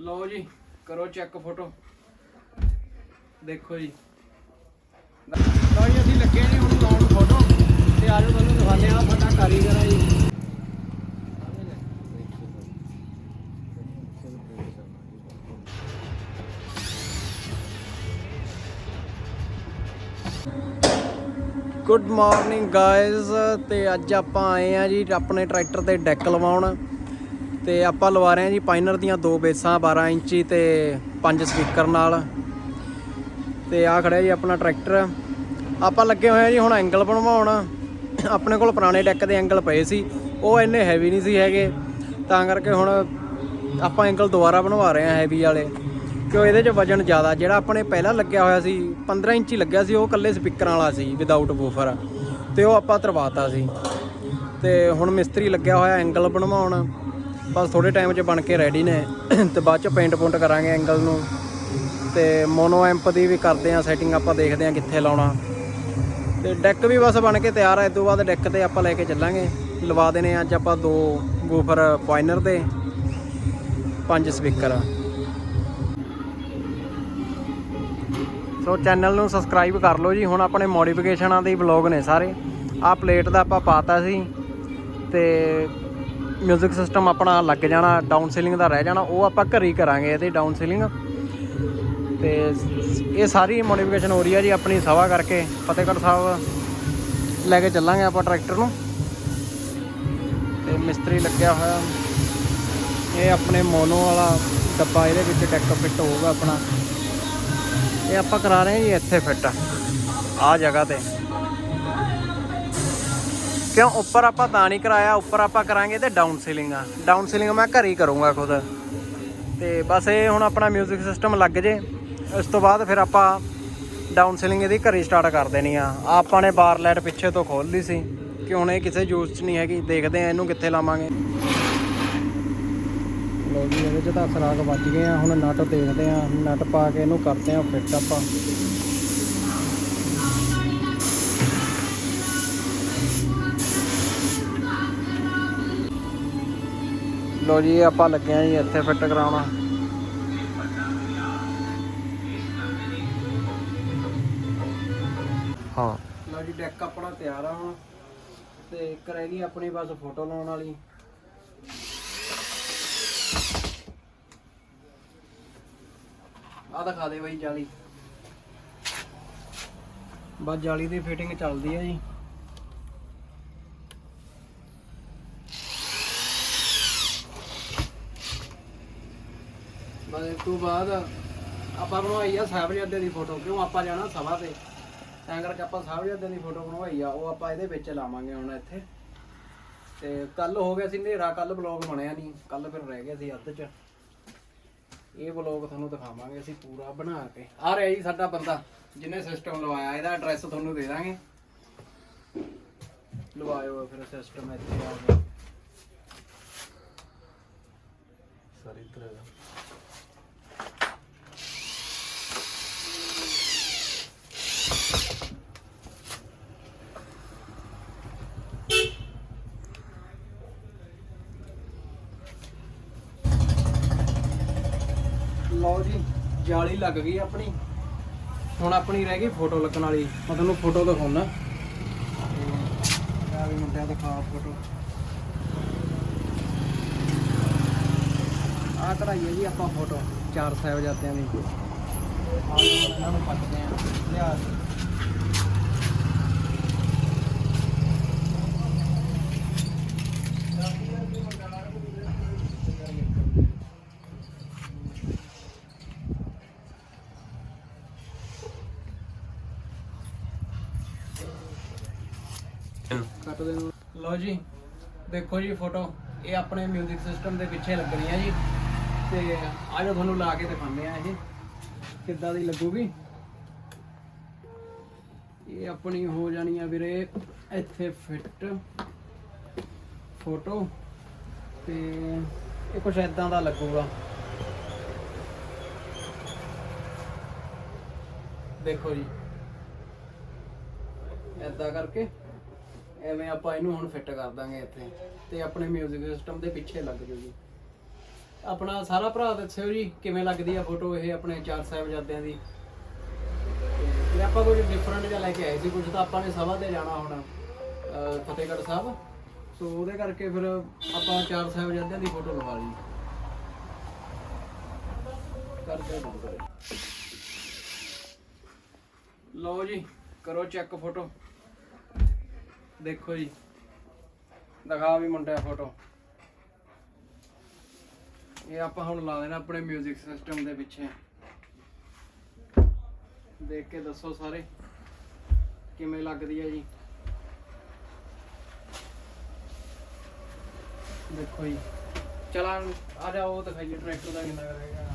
ਲਓ ਜੀ, ਕਰੋ ਚੈੱਕ ਫੋਟੋ ਦੇਖੋ ਜੀ। ਲਓ ਜੀ, ਅਸੀਂ ਲੱਗੇ ਨਹੀਂ ਹੁਣ ਲਾਉਣ ਫੋਟੋ ਤੇ ਆਜੋ ਤੁਹਾਨੂੰ ਦਿਖਾਉਂਦੇ ਆ ਸਾਡਾ ਕਾਰੀਗਰ ਆ ਜੀ। ਗੁੱਡ ਮਾਰਨਿੰਗ ਗਾਇਜ਼ ਤੇ ਅੱਜ ਆਪਾਂ ਆਏ ਆ ਜੀ ਆਪਣੇ ਟਰੈਕਟਰ ਤੇ ਡੈਕ ਲਵਾਉਣ। ਤੇ ਆਪਾਂ ਲਵਾ ਰਹੇ ਹਾਂ ਜੀ ਪਾਈਨਰ ਦੀਆਂ ਦੋ ਬੇਸਾਂ 12 ਇੰਚੀ ਤੇ ਪੰਜ ਸਪੀਕਰ ਨਾਲ। ਤੇ ਆ ਖੜਿਆ ਜੀ ਆਪਣਾ ਟਰੈਕਟਰ। ਆਪਾਂ ਲੱਗੇ ਹੋਏ ਆ ਜੀ ਹੁਣ ਐਂਗਲ ਬਣਵਾਉਣ। ਆਪਣੇ ਕੋਲ ਪੁਰਾਣੇ ਡੈਕ ਦੇ ਐਂਗਲ ਪਏ ਸੀ। ਉਹ ਇੰਨੇ ਹੈਵੀ ਨਹੀਂ ਸੀ ਹੈਗੇ। ਤਾਂ ਕਰਕੇ ਹੁਣ ਆਪਾਂ ਐਂਗਲ ਦੁਬਾਰਾ ਬਣਵਾ ਰਹੇ ਆ ਹੈਵੀ ਵਾਲੇ। ਕਿਉਂ ਇਹਦੇ 'ਚ ਵਜਨ ਜ਼ਿਆਦਾ, ਜਿਹੜਾ ਆਪਣੇ ਪਹਿਲਾਂ ਲੱਗਿਆ ਹੋਇਆ ਸੀ 15 ਇੰਚੀ ਲੱਗਿਆ ਸੀ, ਉਹ ਇਕੱਲੇ ਸਪੀਕਰਾਂ ਵਾਲਾ ਸੀ ਵਿਦਆਊਟ ਬੂਫਰ ਤੇ ਉਹ ਆਪਾਂ ਤਰਵਾਤਾ ਸੀ। ਤੇ ਹੁਣ ਮਿਸਤਰੀ ਲੱਗਿਆ ਹੋਇਆ ਐਂਗਲ ਬਣਵਾਉਣ। ਬਸ ਥੋੜੇ ਟਾਈਮ 'ਚ ਬਣ ਕੇ ਰੈਡੀ ਨੇ ਤੇ ਬਾਅਦ 'ਚ ਪੇਂਟ ਪੁੰਟ ਕਰਾਂਗੇ ਐਂਗਲ ਨੂੰ। ਤੇ ਮੋਨੋ ਐਂਪ ਦੀ ਵੀ ਕਰਦੇ ਆ ਸੈਟਿੰਗ ਆਪਾਂ ਦੇਖਦੇ ਆ ਕਿੱਥੇ ਲਾਉਣਾ। ਤੇ ਡੈਕ ਵੀ ਬਸ ਬਣ ਕੇ ਤਿਆਰ ਹੈ ਇਸ ਤੋਂ ਬਾਅਦ ਡੈਕ ਤੇ ਆਪਾਂ ਲੈ ਕੇ ਚੱਲਾਂਗੇ। ਲਵਾ ਦੇਣੇ ਆ ਅੱਜ ਆਪਾਂ ਦੋ ਗੋਫਰ ਪੁਆਇਨਰ ਤੇ, ਪੰਜ ਸਪੀਕਰ ਸੋ ਚੈਨਲ ਨੂੰ ਸਬਸਕ੍ਰਾਈਬ ਕਰ ਲਓ ਜੀ। ਹੁਣ ਆਪਣੇ ਮੋਡੀਫਿਕੇਸ਼ਨਾਂ ਦੇ ਵਲੌਗ ਨੇ ਸਾਰੇ। ਆਹ ਪਲੇਟ ਦਾ ਆਪਾਂ ਪਾਤਾ ਸੀ। ਤੇ 뮤직 ਸਿਸਟਮ ਆਪਣਾ ਲੱਗ ਜਾਣਾ ਡਾਊਨ ਸੀਲਿੰਗ ਦਾ ਰਹਿ ਜਾਣਾ, ਉਹ ਆਪਾਂ ਘਰੇ ਹੀ ਕਰਾਂਗੇ ਇਹਦੇ ਡਾਊਨ ਸੀਲਿੰਗ ਤੇ ਇਹ ਸਾਰੀ ਮੋਡੀਫਿਕੇਸ਼ਨ ਹੋ ਰਹੀ ਹੈ ਜੀ ਆਪਣੀ ਸਭਾ ਕਰਕੇ, ਫਤਿਹਗੜ੍ਹ ਸਾਹਿਬ ਲੈ ਕੇ ਚੱਲਾਂਗੇ ਆਪਾਂ ਟਰੈਕਟਰ ਨੂੰ। ਤੇ ਮਿਸਤਰੀ ਲੱਗਿਆ ਹੋਇਆ। ਇਹ ਆਪਣੇ ਮੋਨੋ ਵਾਲਾ ਡੱਬਾ ਇਹਦੇ ਵਿੱਚ ਡੈਕ ਫਿੱਟ ਹੋਊਗਾ ਆਪਣਾ। ਇਹ ਆਪਾਂ ਕਰਾ ਰਹੇ ਹਾਂ ਜੀ ਇੱਥੇ ਫਿੱਟ ਆ ਜਗ੍ਹਾ ਤੇ। ਕਿਉਂ? ਉੱਪਰ ਆਪਾਂ ਤਾਂ ਨਹੀਂ ਕਰਾਇਆ, ਉੱਪਰ ਆਪਾਂ ਕਰਾਂਗੇ ਤੇ ਡਾਊਨ ਸੀਲਿੰਗ ਆ। ਡਾਊਨ ਸੀਲਿੰਗ ਮੈਂ ਘਰ ਹੀ ਕਰੂੰਗਾ ਖੁਦ। ਤੇ ਬਸ ਇਹ ਹੁਣ ਆਪਣਾ 뮤직 ਸਿਸਟਮ ਲੱਗ ਜੇ। ਇਸ ਤੋਂ ਬਾਅਦ ਫਿਰ ਆਪਾਂ ਡਾਊਨ ਸੀਲਿੰਗ ਇਹਦੀ ਘਰੇ ਸਟਾਰਟ ਕਰ ਦੇਣੀ ਆ। ਆਪਾਂ ਨੇ ਬਾਰ ਲਾਈਟ ਪਿੱਛੇ ਤੋਂ ਖੋਲ ਲਈ ਸੀ ਕਿ ਹੁਣ ਇਹ ਕਿਸੇ ਯੂਜ਼ 'ਚ ਨਹੀਂ ਹੈਗੀ। ਦੇਖਦੇ ਆ ਇਹਨੂੰ ਕਿੱਥੇ ਲਾਵਾਂਗੇ। ਲੋ ਜੀ, ਇਹਦੇ 'ਚ ਤਾਂ ਸਰਾਗ ਵੱਜ ਗਏ ਆ। ਹੁਣ ਨਟ ਦੇਖਦੇ ਆ। ਨਟ ਪਾ ਕੇ ਇਹਨੂੰ ਕਰਦੇ ਆ ਫਿੱਟ ਆਪਾਂ। ਲੋ ਜੀ, ਆਪਾਂ ਲੱਗੇ ਆ ਜੀ ਇੱਥੇ ਫਿੱਟ ਕਰਾਉਣਾ। ਹਾਂ। ਲੋ ਜੀ ਡੈਕ ਆਪਣਾ ਤਿਆਰ ਆ ਹੁਣ। ਤੇ ਇੱਕ ਰਹਿ ਗਈ ਆਪਣੀ, ਬਸ ਫੋਟੋ ਲਾਉਣ ਵਾਲੀ। ਆ ਦਿਖਾ ਦੇ ਬਾਈ ਜਾਲੀ। ਬਸ ਜਾਲੀ ਦੀ ਫਿਟਿੰਗ ਚੱਲਦੀ ਹੈ ਜੀ। ਤੋਂ ਬਾਅਦ ਆਪਾਂ ਬਣਵਾਈ ਆ ਸਾਹਿਬਜ਼ਾਦੇ ਦੀ ਫੋਟੋ ਕਿਉਂ ਆਪਾਂ ਜਾਣਾ ਸਭਾ ਤੇ? ਤਾਂ ਕਰਕੇ ਆਪਾਂ ਸਾਹਿਬਜ਼ਾਦੇ ਦੀ ਫੋਟੋ ਬਣਵਾਈ ਆ, ਉਹ ਆਪਾਂ ਇਹਦੇ ਵਿੱਚ ਲਾਵਾਂਗੇ ਹੁਣ ਇੱਥੇ। ਤੇ ਕੱਲ ਹੋ ਗਿਆ ਸੀ ਹਨੇਰਾ ਕੱਲ ਬਲੌਗ ਬਣਿਆ ਨਹੀਂ ਕੱਲ ਫਿਰ ਰਹਿ ਗਿਆ ਸੀ ਅੱਧ ਚ। ਇਹ ਬਲੌਗ ਤੁਹਾਨੂੰ ਦਿਖਾਵਾਂਗੇ, ਅਸੀਂ ਪੂਰਾ ਬਣਾ ਕੇ। ਆ ਰਿਹਾ ਜੀ ਸਾਡਾ ਬੰਦਾ, ਜਿਹਨੇ ਸਿਸਟਮ ਲਵਾਇਆ, ਇਹਦਾ ਐਡਰੈਸ ਤੁਹਾਨੂੰ ਦੇ ਦਾਂਗੇ। ਲਵਾਇਓ ਫਿਰ ਸਿਸਟਮ ਇੱਥੇ ਆ ਗਿਆ ਸਰ ਇੱਧਰ ਆ ਲਓ ਜੀ ਜਾਲੀ ਲੱਗ ਗਈ ਆਪਣੀ। ਹੁਣ ਆਪਣੀ ਰਹਿ ਗਈ ਫੋਟੋ ਲੱਗਣ ਵਾਲੀ। ਮੈਂ ਤੁਹਾਨੂੰ ਫੋਟੋ ਦਿਖਾਉਣਾ ਆ ਵੀ ਮੁੰਡਿਆਂ ਦਿਖਾ ਫੋਟੋ। ਆ ਕਢਾਈ ਹੈ ਜੀ ਆਪਾਂ ਫੋਟੋ, ਚਾਰ ਸਾਹਿਬਜ਼ਾਦਿਆਂ ਦੀ। ਆਹ ਇਹਨਾਂ ਨੂੰ ਪੱਟਦੇ ਆ। ਲਿਆ ਕੱਟ ਦੇ ਲਓ ਜੀ, ਦੇਖੋ ਜੀ ਫੋਟੋ ਇਹ ਆਪਣੇ ਮਿਊਜ਼ਿਕ ਸਿਸਟਮ ਦੇ ਪਿੱਛੇ ਲੱਗਣੀ ਹੈ ਜੀ। ਤੇ ਆਜੋ ਤੁਹਾਨੂੰ ਲਾ ਕੇ ਦਿਖਾਉਂਦੇ ਆ ਇਹ, ਕਿੱਦਾਂ ਦੀ ਲੱਗੂਗੀ? ਇਹ ਆਪਣੀ ਹੋ ਜਾਣੀ ਆ ਵੀਰੇ, ਇੱਥੇ ਫਿੱਟ ਫੋਟੋ ਤੇ ਇਹ ਕੁਛ ਇਦਾਂ ਦਾ ਲੱਗੂਗਾ। ਦੇਖੋ ਜੀ। ਇਦਾਂ ਕਰਕੇ ਐਵੇਂ ਆਪਾਂ ਇਹਨੂੰ ਹੁਣ ਫਿੱਟ ਕਰ ਦਾਂਗੇ ਇੱਥੇ ਤੇ ਆਪਣੇ 뮤직 ਸਿਸਟਮ ਦੇ ਪਿੱਛੇ ਲੱਗ ਜੂਗੀ ਆਪਣਾ ਸਾਰਾ ਭਰਾ ਦੱਸਿਓ ਜੀ, ਕਿਵੇਂ ਲੱਗਦੀ ਆ ਫੋਟੋ ਇਹ ਆਪਣੇ ਚਾਰ ਸਾਹਿਬਜ਼ਾਦਿਆਂ ਦੀ? ਤੇ ਆਪਾਂ ਕੁਝ ਡਿਫਰੈਂਟ ਜਿਹਾ ਲੈ ਕੇ ਆਏ ਸੀ, ਕੁਝ ਤਾਂ ਆਪਾਂ ਨੇ ਸਭਾ ਤੇ ਜਾਣਾ ਹੁਣ ਫਤਿਹਗੜ੍ਹ ਸਾਹਿਬ। ਸੋ ਉਹਦੇ ਕਰਕੇ ਫਿਰ ਆਪਾਂ ਚਾਰ ਸਾਹਿਬਜ਼ਾਦਿਆਂ ਦੀ ਫੋਟੋ ਲਵਾ ਲਈ। ਕਰਦੇ ਹਾਂ ਲਓ ਜੀ, ਕਰੋ ਚੈੱਕ ਫੋਟੋ ਦੇਖੋ ਜੀ। ਦਿਖਾ ਵੀ ਮੁੰਡਿਆ ਫੋਟੋ ਇਹ ਆਪਾਂ ਹੁਣ ਲਾ ਦੇਣਾ ਆਪਣੇ 뮤직 ਸਿਸਟਮ ਦੇ ਪਿੱਛੇ। ਦੇਖ ਕੇ ਦੱਸੋ ਸਾਰੇ, ਕਿਵੇਂ ਲੱਗਦੀ ਹੈ ਜੀ। ਦੇਖੋ ਜੀ। ਚਲਾ, ਆ ਜਾਓ, ਉਹ ਦਿਖਾਈਏ ਟਰੈਕਟਰ ਦਾ ਕਿੰਨਾ ਕਰੇਗਾ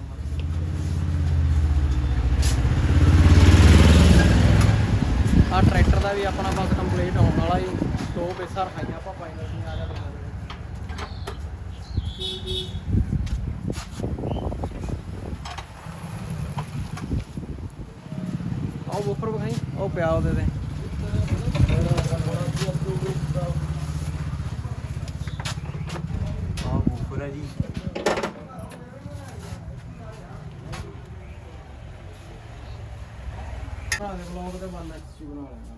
ਆ ਟਰੈਕਟਰ ਦਾ ਵੀ ਆਪਣਾ ਬਸ ਕੰਪਲੀਟ ਹੋਣ ਵਾਲਾ ਜੀ। ਦੋ ਬੇਸਾਂ ਰਖਾਈਆਂ ਆਪਾਂ ਫਾਈਨਲ ਨਹੀਂ ਆ ਜਾ ਆਓ ਬੁਫਰ ਵਿਖਾਈ, ਉਹ ਪਿਆ ਉਹਦੇ ਤੇ ਆਹ ਬੂਫਰ ਹੈ ਜੀ ਭਰਾ ਦੇ ਬਲੌਗ ਤੇ ਬੰਦ ਐਕਸਚੀ ਬਣਾ ਲੈਣਾ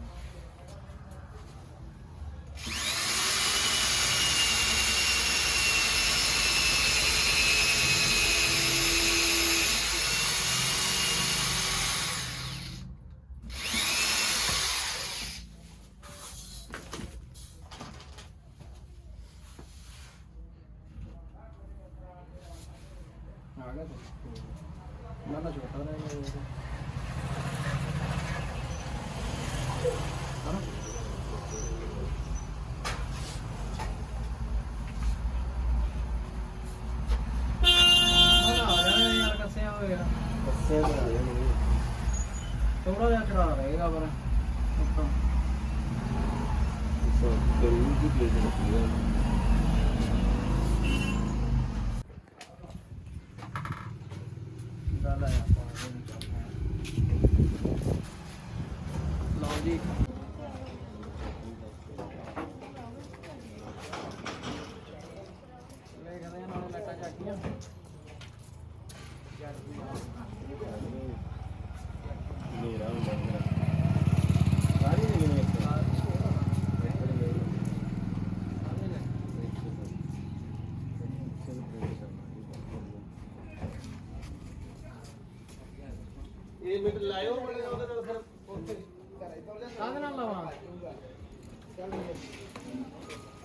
ਆ ਗਿਆ ਤਾਂ ਮੈਂ ਤਾਂ ਛੋਟਾ ਰਹਿ ਗਿਆ ਉਹ ਹਨਾ ਨਾ ਨਾ ਆ ਜਾਣਾ ਯਾਰ ਕੱਸਿਆ ਹੋਇਆ ਬੱਸੇ ਬਣਾ ਲੈਣੇ ਥੋੜਾ ਜਿਹਾ ਚੜਾ ਰਹੇਗਾ ਪਰ ਉੱਪਰ ਸੋ ਗਰਮੀ ਦੀ ਪਲੇਟ ਰੱਖੀ ਹੈ ਗੱਲ ਆ ਆਪਾਂ ਲਓ ਜੀ ਵੇਖਦੇ ਆ ਨਾਲੇ ਲੱਟਾਂ ਚੱਕੀਆਂ ਮੇਰਾ ਹੁੰਦਾ ਮੇਰਾ ਸਾਰੀ ਨਹੀਂ ਨੇ ਇਹ ਮਿੰਟ ਲਾਇਓ ਉਹਦੇ ਨਾਲ ਫਿਰ ਉੱਥੇ। ਕਾਹਦੇ ਨਾਲ ਲਾਵਾਂ? ਬਸ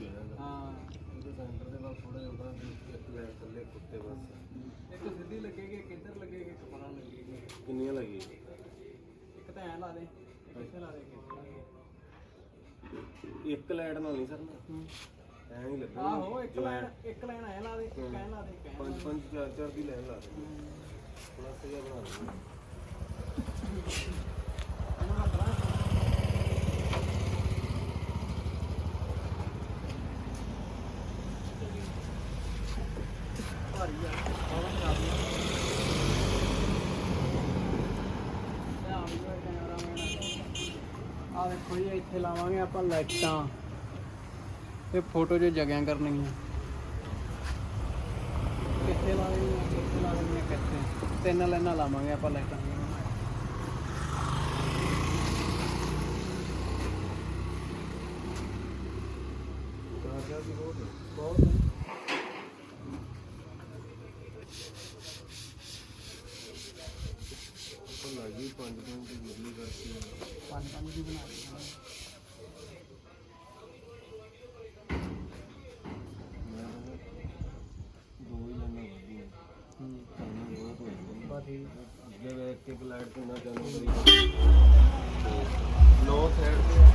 ਹੀ ਹੈ। ਨਾ ਹਾਂ ਉਹਦੇ ਸੈਂਟਰ ਦੇ ਬਾਅਦ ਥੋੜਾ ਜਿਹਾ ਉਹਦਾ ਵੀ ਇੱਕ ਲੈਣ ਥੱਲੇ ਕੁੱਤੇ ਬਸ। ਇੱਕ ਸਿੱਧੀ ਲੱਗੇਗੀ ਇੱਕ ਇੱਧਰ ਲੱਗੇਗੀ ਇੱਕ ਪਰਾਂ ਲੱਗੇਗੀ। ਕਿੰਨੀਆਂ ਲੱਗੀ ਇੱਕ ਤਾਂ ਐ ਲਾ ਦੇ ਇੱਕ ਇੱਥੇ ਲਾ ਦੇ ਇੱਕ ਇੱਥੇ ਲਾ ਦੇ। ਇੱਕ ਲਾਈਟ ਨਾਲ ਨਹੀਂ ਸਰ ਨਾ। ਐਂ ਹੀ ਲੱਗਣਾ। ਆਹੋ ਇੱਕ ਲਾਈਨ ਇੱਕ ਲਾਈਨ ਐ ਲਾ ਦੇ ਇੱਕ ਐ ਲਾ ਦੇ ਇੱਕ ਐਂ ਲਾ ਪੰਜ ਦੇ। ਪੰਜ ਚਾਰ ਚਾਰ ਦੀ ਲਾਈਨ ਲਾ ਦੇ। ਪਲੱਸ ਜਿਹਾ ਬਣਾ ਦੇ ਇਹਨੂੰ ਰੱਖ ਲਾ। ਭਾਰੀ ਆ ਬਹੁਤ ਖਰਾਬ ਆ ਧਿਆਨ ਦਿਓ ਕੈਮਰਾਮੈਨ ਆ ਦੇਖੋ ਜੀ, ਇੱਥੇ ਲਾਵਾਂਗੇ ਆਪਾਂ ਲਾਈਟਾਂ। ਤੇ ਫੋਟੋ 'ਚ ਜਗਿਆਂ ਕਰਨੀਆਂ। ਕਿੱਥੇ ਲਾ ਕਿੱਥੇ ਲਾ ਕਿੱਥੇ ਤਿੰਨ ਲਾਈਨਾਂ ਲਾਵਾਂਗੇ ਆਪਾਂ ਲਾਈਟਾਂ। ਇੱਧਰ ਇੱਕ ਲਾਈਟ ਕਿੰਨਾ ਚੱਲ ਰਹੀ ਹੈ ਨੌ ਸਾਈਡ ਤੇ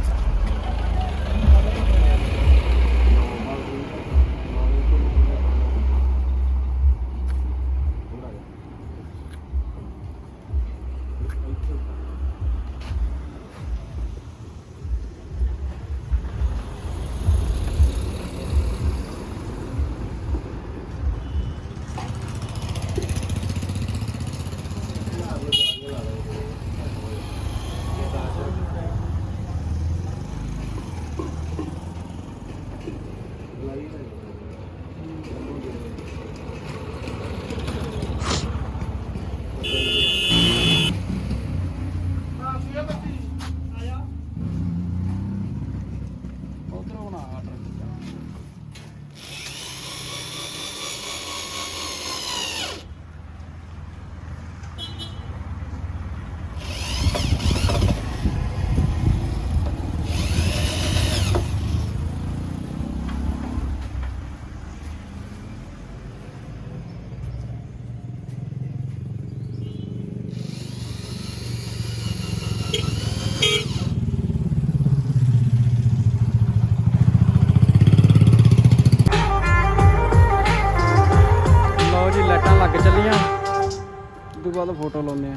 ਚੱਲੀਆਂ ਉਦੋਂ ਬਾਅਦ ਫੋਟੋ ਲਾਉਂਦੇ ਆ।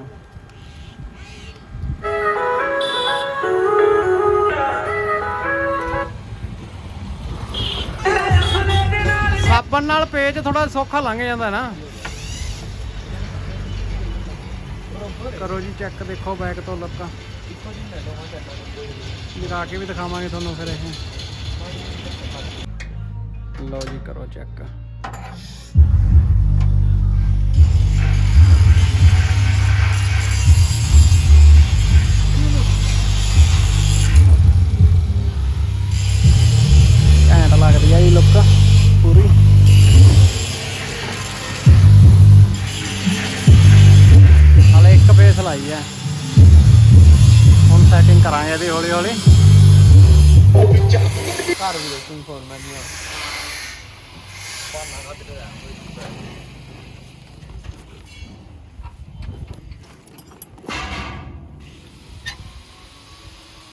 ਸਾਬਣ ਨਾਲ ਪੇਜ ਥੋੜਾ ਸੌਖਾ ਲੰਘ ਜਾਂਦਾ ਨਾ। ਕਰੋ ਜੀ ਚੈੱਕ ਦੇਖੋ ਬੈਕ ਤੋਂ ਲੱਤਾਂ। ਲਗਾ ਕੇ ਵੀ ਦਿਖਾਵਾਂਗੇ ਤੁਹਾਨੂੰ ਫਿਰ ਇਹ। ਲਓ ਜੀ ਕਰੋ ਚੈੱਕ ਲੱਗਦੀ ਆ ਜੀ ਲੁੱਕ ਪੂਰੀ। ਹਲੇ ਇੱਕ ਫੇਸ ਲਾਈ ਆ। ਹੁਣ ਸੈਟਿੰਗ ਕਰਾਂਗੇ ਇਹਦੀ ਹੌਲੀ ਹੌਲੀ ਘਰ ਵੀ ਦੇਖੂੰ ਫੋਨ ਮੈਂ ਪਾਣਾ ਕੱਢ ਕੇ